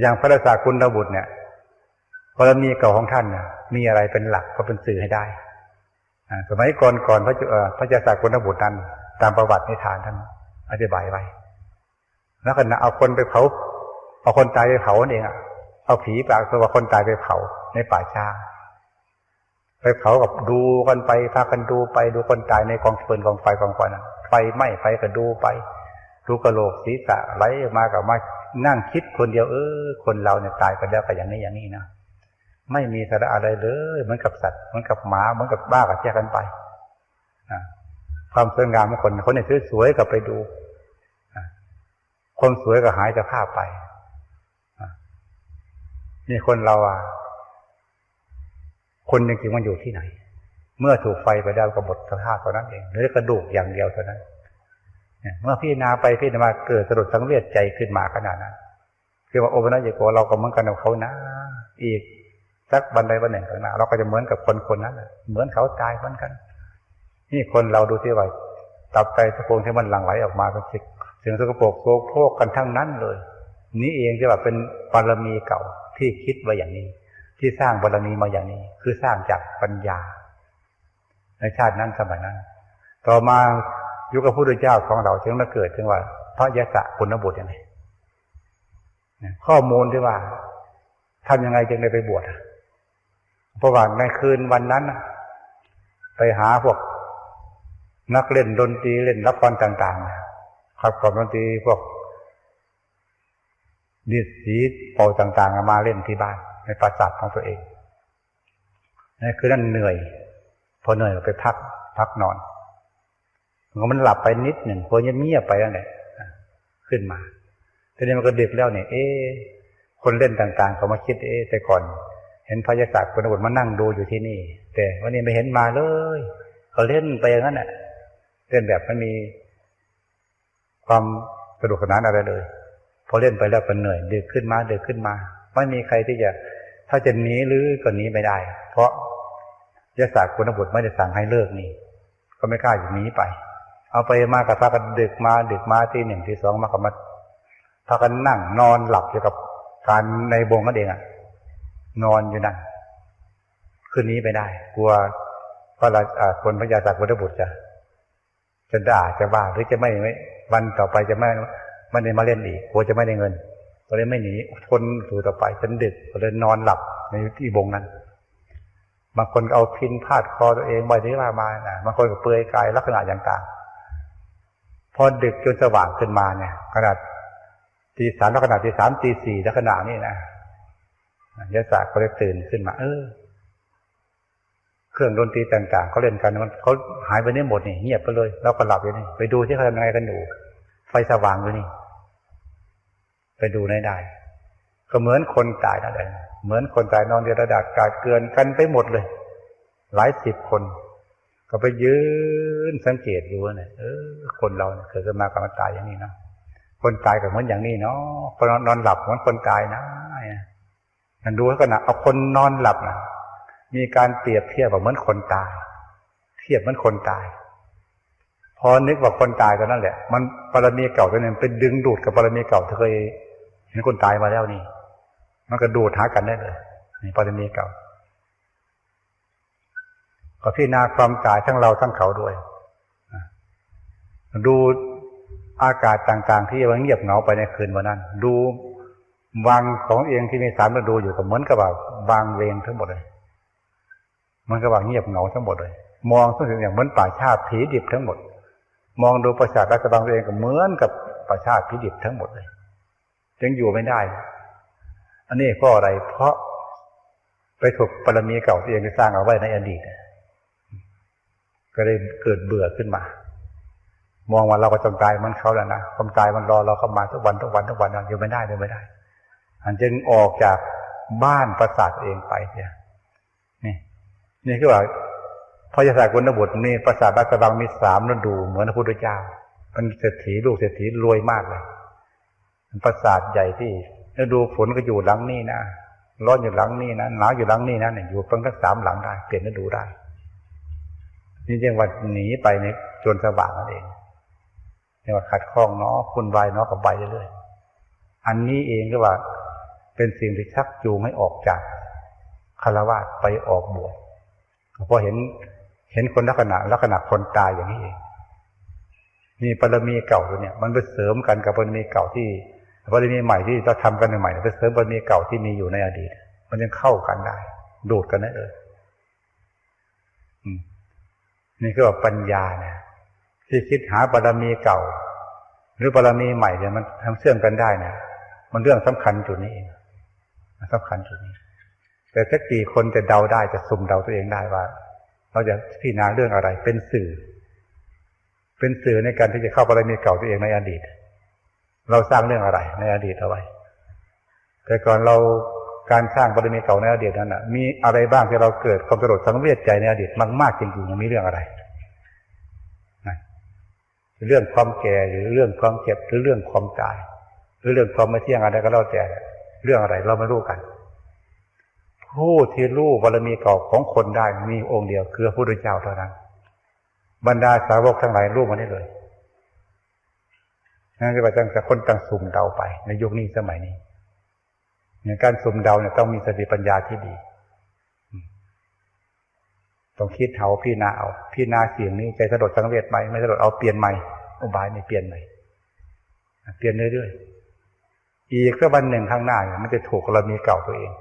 อย่างพระราชาคุณระบุตรเนี่ยบารมีเก่าของท่านเนี่ยมีอะไรเป็นหลักก็เป็นสื่อให้ได้อ่าสมัยก่อนก่อนพระเอ่อพระเจ้าสาคุณระบุตรนั้น ตามประวัตินิทานท่านอธิบายไว้ แล้วก็นะเอาคนไปเผาเอาคนตายไปเผานั่เองอะเอาผีปากตัวคนตายไปเผาในป่าชาไปเผากับดูกันไปพากันดูไปดูคนตายในกองฟืนกองไฟกองควันะไฟไหม้ไฟก็ดูไป ดูกระโหลกศีรษะไหลมากับมา นั่งคิดคนเดียวเออ คนเราเนี่ยตายไปแล้วก็อย่างนี้อย่างนี้นะไม่มีสาระอะไรเลยเหมือนกับสัตว์เหมือนกับหมาเหมือนกับบ้ากับแยกกันไปความสวยงามของคนคนเนี่ยสวยๆก็ไปดูอ่าคนสวยก็หายจากภาพไปนี่คนเราอะ คนจริงๆมันอยู่ที่ไหน เมื่อถูกไฟไปแล้วก็หมดสภาพเท่านั้นเองเหลือกระดูกอย่างเดียวเท่านั้น เมื่อพี่นาไปพี่นามาเกิดสะดุดสังเวชใจขึ้นมาขนาดนั้นคือว่าโอปนัญญโกเราก็เหมือนกันกับเขานะอีกสักบันไดวันหนึ่งข้างหน้าเราก็จะเหมือนกับคนคนนั้นเหมือนเขาตายเหมือนกัน นี่คนเราดูที่ว่าตับไตสะโพกที่มันหลั่งไหลออกมาเป็นสิ่งสิ่งสกปรกโสโครกกันทั้งนั้นเลย นี่เองที่ว่าเป็นบารมีเก่าที่คิดไว้อย่างนี้ ที่สร้างบารมีมาอย่างนี้ คือสร้างจากปัญญาในชาตินั้นสมัยนั้น ต่อมา อยุคพระพุทธเจ้าของเราจึงมาเกิดถึงว่าพระยศคุณบุตรยังไงข้อมูลที่ว่าทำยังไงจึงได้ไปบวชอะเพราะว่าในคืนวันนั้นไปหาพวกนักเล่นดนตรีเล่นละครต่างๆครับกับดนตรีพวกดิดสีเป่าต่างๆ มาเล่นที่บ้าน ในปราสาทของตัวเองนี่คือนั่นเหนื่อย พอเหนื่อยก็ไปพักพักนอน มันหลับไปนิดหนึ่งพอเงียบๆไปแล้วเนี่ยขึ้นมาทีนี้มันก็ดึกแล้วเนี่ย เอ๊คนเล่นต่างๆเขามาคิด เอ๊แต่ก่อน เห็นพระยาศาสตร์คนบทมานั่งดูอยู่ที่นี่ แต่วันนี้ไม่เห็นมาเลยเขาเล่นไปอย่างนั้นแหละเล่นแบบไม่มี ความสนุกสนานอะไรเลย พอเล่นไปแล้วก็เหนื่อยดึกขึ้นมาดึกขึ้นมา ไม่มีใครที่จะ ถ้าจะหนีหรือก็หนีไม่ได้ เพราะยศาสตร์คุณบุตรไม่ได้สั่งให้เลิกนี่ ก็ไม่กล้าอยู่หนีไป เอาไปมากระพากันดึกมาดึกมาที่หนึ่งที่สองมากับมาพากันนั่งนอนหลับอยู่กับการในบงนั่นเองอะ นอนอยู่นั่นคืนนี้ไปได้ กลัวพระราชาคนพระยาศาสตร์คุณบุตรจะจะด่าจะว่าหรือจะไม่ไม่วันต่อไปจะไม่ไม่ได้มาเล่นอีกกลัวจะไม่ได้เงินก็เลยไม่หนีทนสู่ต่อไปจนดึกก็เลยนอนหลับในที่บงนั้นบางคนเอาพินพาดคอตัวเองบ่อยที่ว่ามานะบางคนก็เปลือยกายลักษณะอย่างต่าง พอดึกจนสว่างขึ้นมาเนี่ยขนาดตีสามแล้วขนาดตีสามตีสี่แล้วขนาดนี้นะยศาสตร์ก็เลยตื่นขึ้นมา เออ เครื่องดนตรีต่างๆเขาเล่นกันมันเขาหายไปนี่หมดนี่เงียบไปเลยเราก็หลับอยู่นี่ไปดูที่เขาทำยังไงกันอยู่ไฟสว่างอยู่นี่ ไปดูได้ได้ก็เหมือนคนตายนั่นแหละเหมือนคนตายนอนเดียระดาษกาดเกลือนกันไปหมดเลย หลายสิบคน ก็ไปยืนสังเกตดูเนี่ยเออคนเราเนี่ยเกิดขึ้นมากับมันตายอย่างนี้เนาะคนตายกับเหมือนอย่างนี้เนาะคนนอนหลับเหมือนคนตายนะมันดูขนาดเอาคนนอนหลับนะมีการเปรียบเทียบแบบเหมือนคนตาย เทียบเหมือนคนตาย พอนึกว่าคนตายก็นั่นแหละ มันปรมีเก่าตัวนึงเป็นดึงดูดกับปรมีเก่าที่เคยเห็นคนตายมาแล้วนี่ มันก็ดูดหากันได้เลยนี่ปรมีเก่า ก็พิจารณาความตายทั้งเราทั้งเขาด้วย ดูอากาศต่างๆ ที่มันเงียบเหงาไปในคืนวันนั้น ดูวังของเองที่มีสามฤดูอยู่ก็เหมือนกับว่าวางเวงทั้งหมดเลยมันก็ว่าเงียบเหงาทั้งหมดเลย มองทุกสิ่งอย่างเหมือนป่าชาติผีดิบทั้งหมด มองดูประชาชนราชบังตัวเองก็เหมือนกับประชาติผีดิบทั้งหมดเลยยังอยู่ไม่ได้ อันนี้เพราะอะไร เพราะไปถูกปรมีเก่าที่เองได้สร้างเอาไว้ในอดีต ก็เลยเกิดเบื่อขึ้นมา มองว่าเราก็จงตายมันเขาแล้วนะความตายมันรอเราเข้ามาทุกวันทุกวันทุกวันอยู่ไม่ได้เลยไม่ได้ อันจึงออกจากบ้านประสาทเองไปเนี่ยนี่นี่คือว่าพระยาศาสกุณบุตรนี่ประสาทราชบังมีสามฤดู เหมือนพระพุทธเจ้ามันเศรษฐีลูกเศรษฐีรวยมากเลยประสาทใหญ่ที่ฤดูฝนก็อยู่หลังนี่นะร้อนอยู่หลังนี่นะหนาวอยู่หลังนี่นะเนี่ยอยู่ตั้งทั้งสามหลังได้เปลี่ยนฤดูได้ นี่เรียกว่าหนีไปในจนสว่างนั่นเองเรียกว่าขัดข้องเนาะคุณวายเนาะกับใบเรื่อยๆอันนี้เองก็ว่า เป็นสิ่งที่ชักจูงให้ออกจากคารวะไปออกบวชพราะเห็นเห็นคนลักษณะลักษณะคนตายอย่างนี้เองนี่บารมีเก่าตัวเนี่ย มันไปเสริมกันกับบารมีเก่าที่บารมีใหม่ที่เราทำกันใหม่ไปเสริมบารมีเก่าที่มีอยู่ในอดีต มันยังเข้ากันได้ ดูดกันได้เอ ออืมนี่ก็ปัญญาเนี่ยที่คิดหาบารมีเก่า หรือบารมีใหม่เนี่ยมันทำเชื่อมกันได้นะมันเรื่องสำคัญจุดนี้เองสำคัญจุดนี้ แต่ถ้ากี่คนจะเดาได้จะสุ่มเดาตัวเองได้ว่า เราจะพิจารณาเรื่องอะไร เป็นสื่อ เป็นสื่อในการที่จะเข้าบารมีเก่าตัวเองในอดีต เราสร้างเรื่องอะไรในอดีตเอาไว้ แต่ก่อนเรา การสร้างบารมีเก่าในอดีตนั้นนะมีอะไรบ้างที่เราเกิดความสลดสังเวชใจในอดีตมากๆจริงๆมีเรื่องอะไรเรื่องความแก่หรือเรื่องความเจ็บหรือเรื่องความตาย หรือเรื่องความไม่เที่ยงอะไรก็แล้วแต่เรื่องอะไรเราไม่รู้กัน ผู้ที่รู้บารมีเก่าของคนได้มีองค์เดียวคือพระพุทธเจ้าเท่านั้น บรรดาสาวกทั้งหลายรู้มาได้เลยนั่นคือว่าตั้งแต่คนต่างสุ่มเดาไปในยุคนี้สมัยนี้ อย่างการสุ่มเดาเนี่ยต้องมีสติปัญญาที่ดี ต้องคิดเถาพี่นาเอา พี่นาเสียงนี้ใจสะดดสังเวชไหมไม่สะดดเอาเปลี่ยนใหม่อุบายนี่เปลี่ยนใหม่เปลี่ยนเรื่อยๆอีกสักวันหนึ่งข้างหน้าเนี่ยมันจะถูกกรณีเก่าตัวเอง